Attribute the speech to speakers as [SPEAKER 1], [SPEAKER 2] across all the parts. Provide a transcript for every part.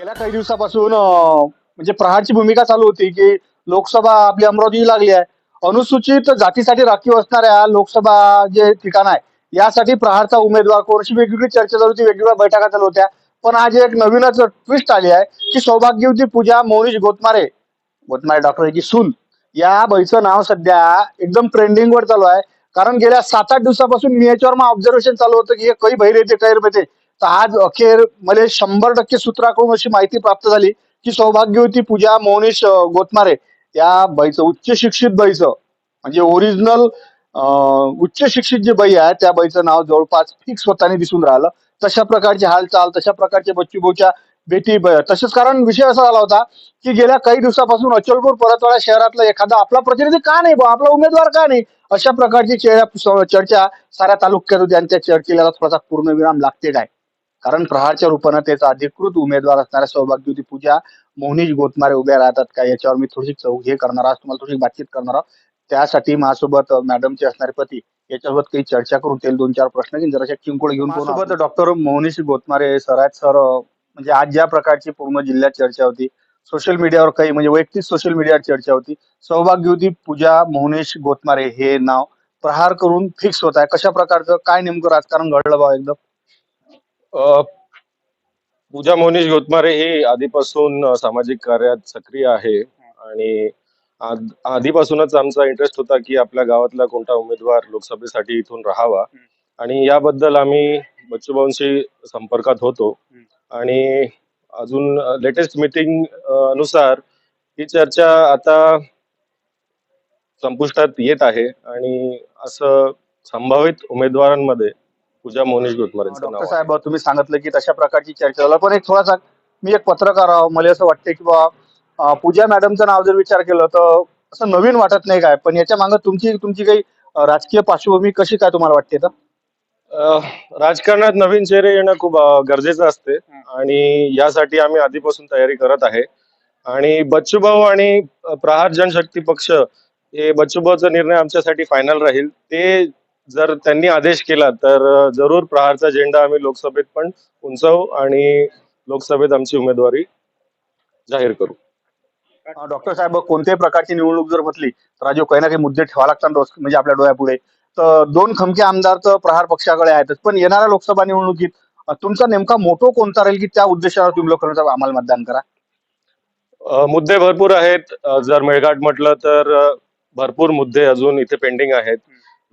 [SPEAKER 1] गेल्या काही दिवसापासून अं, म्हणजे प्रहारची भूमिका चालू होती की लोकसभा आपली अमरावती लागली आहे. अनुसूचित जातीसाठी राखीव असणाऱ्या लोकसभा जे ठिकाण आहे यासाठी प्रहारचा उमेदवार कोणशी वेगवेगळी चर्चा चालू होती वेगवेगळ्या बैठका चालू होत्या. पण आज एक नवीनच ट्विस्ट आली आहे की सौभाग्यवती पूजा मोनिश गोतमारे गोतमारे डॉक्टरची सून या बाईचं नाव सध्या एकदम ट्रेंडिंगवर चालू आहे. कारण गेल्या सात आठ दिवसापासून मी याच्यावर मग ऑब्झर्वेशन चालू होतं की हे काही बहिर येते कैर येते तर आज अखेर मला शंभर टक्के सूत्राकडून अशी माहिती प्राप्त झाली की सौभाग्यवती पूजा मोहनेश गोतमारे या बाईचं उच्च शिक्षित बाईचं म्हणजे ओरिजिनल उच्च शिक्षित जी बाई आहे त्या बाईचं नाव जवळपास फिक्स स्वतःने दिसून राहिलं. तशा प्रकारची हालचाल तशा प्रकारचे बच्चूभाऊच्या बेटी तसेच कारण विषय असा झाला होता की गेल्या काही दिवसापासून अचलपूर परतवाडा शहरातला एखादा आपला प्रतिनिधी का नाही बुवा आपला उमेदवार का नाही? अशा प्रकारची चर्चा साऱ्या तालुक्यात होती आणि त्या चर्चेला थोडासा पूर्णविराम लागते काय? कारण प्रहारच्या रूपानं त्याचा अधिकृत उमेदवार असणाऱ्या सौभाग्यवती पूजा मोहनीश गोतमारे उभ्या राहतात. का याच्यावर मी थोडीशी चौक हे करणार आज तुम्हाला थोडी बातचीत करणार आहोत. त्यासाठी माझ्यासोबत मॅडमचे असणारे पती याच्यासोबत काही चर्चा करून त्याला दोन चार प्रश्न घेऊन जराशा चिंकोळ घेऊन सोबत डॉक्टर मोहनीश गोतमारे सर आहेत. सर म्हणजे आज ज्या प्रकारची पूर्ण जिल्ह्यात चर्चा होती. सोशल मीडियावर काही म्हणजे वैयक्तिक सोशल मीडियावर चर्चा होती. सौभाग्यवती पूजा मोहनीश गोतमारे हे नाव प्रहार करून फिक्स होत आहे. कशा प्रकारचं काय नेमकं राजकारण घडलं बा एकदम
[SPEAKER 2] पूजा मोनीश गोतमारे हे आधीपासून सामाजिक कार्यात सक्रिय आहे. आणि आद- आधीपासूनच आमचा इंटरेस्ट होता की आपल्या गावातला कोणता उमेदवार लोकसभेसाठी इथून राहावा. आणि याबद्दल आम्ही बच्चूभाऊंशी संपर्कात होतो. आणि अजून लेटेस्ट मीटिंग अनुसार ही चर्चा आता संपुष्टात येत आहे. आणि असं संभावित उमेदवारांमध्ये पूजा मोनिश गोतमारेंचं नाव
[SPEAKER 1] डॉक्टर
[SPEAKER 2] आहे.
[SPEAKER 1] साहेब तुम्ही सांगितलं की तशा प्रकारची चर्चा झाला. पण एक थोडासा मी एक पत्रकार आहो मला असं वाटतं की बा अं, पूजा मॅडमचं नाव जर विचार केलं तर असं नवीन वाटत नाही काय? पण याच्या मागे तुमची तुमची काही अं, राजकीय पार्श्वभूमी कशी काय तुम्हाला वाटते तर?
[SPEAKER 2] अ, राजकारणात नवीन चेहरे येणं खूप अ, गरजेचं असते. आणि यासाठी आम्ही आधीपासून तयारी करत आहे. आणि बच्चूभाऊ आणि अ, प्रहार जनशक्ती पक्ष हे बच्चूभाऊचा निर्णय आमच्यासाठी फायनल राहील. ते जर त्यांनी आदेश केला तर जरूर प्रहारचा झेंडा आम्ही लोकसभेत पण उंचावू आणि लोकसभेत आमची उमेदवारी जाहीर करू.
[SPEAKER 1] डॉक्टर साहेब कोणत्याही प्रकारची निवडणूक जर म्हटली तर राजू काही ना काही मुद्दे ठेवा लागतात म्हणजे आपल्या डोळ्यापुढे. तर दोन खमके आमदार तर प्रहार पक्षाकडे आहेतच पण येणाऱ्या लोकसभा निवडणुकीत तुमचा नेमका मोठो कोणता राहील की त्या उद्देशावर तुम्ही लोकांना आम्हाला मतदान करा?
[SPEAKER 2] मुद्दे भरपूर आहेत. जर मेळघाट म्हटलं तर भरपूर मुद्दे अजून इथे पेंडिंग आहेत.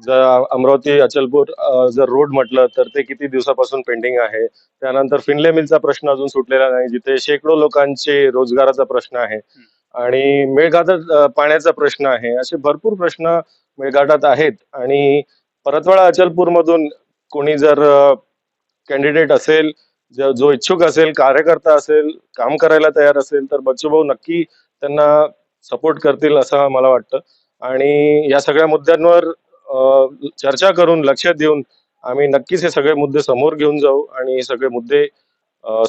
[SPEAKER 2] जर अमरावती अचलपूर जर रोड म्हटलं तर ते किती दिवसापासून पेंडिंग आहे? त्यानंतर फिनले मिलचा प्रश्न अजून सुटलेला नाही जिथे शेकडो लोकांचे रोजगाराचा प्रश्न आहे आणि मेळघाटात पाण्याचा प्रश्न आहे. असे भरपूर प्रश्न मेळघाटात आहेत आणि परतवाडा अचलपूर मधून कोणी जर कॅन्डिडेट असेल ज- इच्छुक असेल कार्यकर्ता असेल काम करायला तयार असेल तर बच्चूभाऊ नक्की त्यांना सपोर्ट करतील असं मला वाटतं. आणि या सगळ्या मुद्द्यांवर चर्चा करून लक्ष देऊन आम्ही नक्कीच हे सगळे मुद्दे समोर घेऊन जाऊ आणि हे सगळे मुद्दे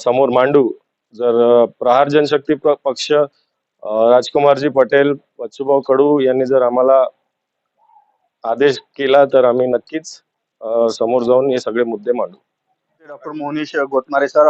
[SPEAKER 2] समोर मांडू. जर प्रहार जनशक्ती पक्ष राजकुमारजी पटेल बच्चूभाऊ कडू यांनी जर आम्हाला आदेश केला तर आम्ही नक्कीच समोर जाऊन हे सगळे मुद्दे मांडू.
[SPEAKER 1] डॉक्टर मोहनीश गोतमारे सर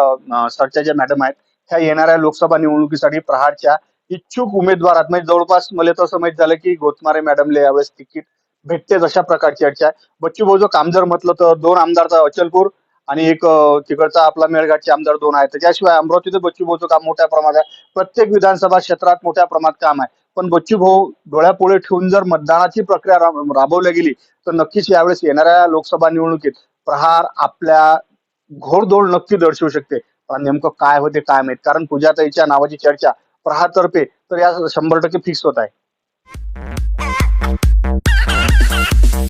[SPEAKER 1] सरच्या ज्या मॅडम आहेत ह्या येणाऱ्या लोकसभा निवडणुकीसाठी प्रहारच्या इच्छुक उमेदवारात म्हणजे जवळपास मला तर असं माहीत झालं की गोतमारे मॅडमले यावेळेस तिकीट भेटते अशा प्रकारची चर्चा आहे. बच्चू भाऊ काम जर म्हटलं तर दोन आमदारचा अचलपूर आणि एक तिकडचा आपला मेळघाटचे आमदार दोन आहेत. त्याच्याशिवाय अमरावतीचं बच्चू भाऊचं काम मोठ्या प्रमाणात आहे. प्रत्येक विधानसभा क्षेत्रात मोठ्या प्रमाणात काम आहे. पण बच्चू भाऊ डोळ्यापुढे ठेवून जर मतदानाची प्रक्रिया राबवल्या राबवली गेली तर नक्कीच यावेळेस येणाऱ्या लोकसभा निवडणुकीत प्रहार आपल्या घोडदोड नक्की दर्शवू शकते. पण नेमकं काय होते काय माहीत? कारण पूजाताईच्या नावाची चर्चा प्रहारतर्फे तर या शंभर टक्के फिक्स होत आहे.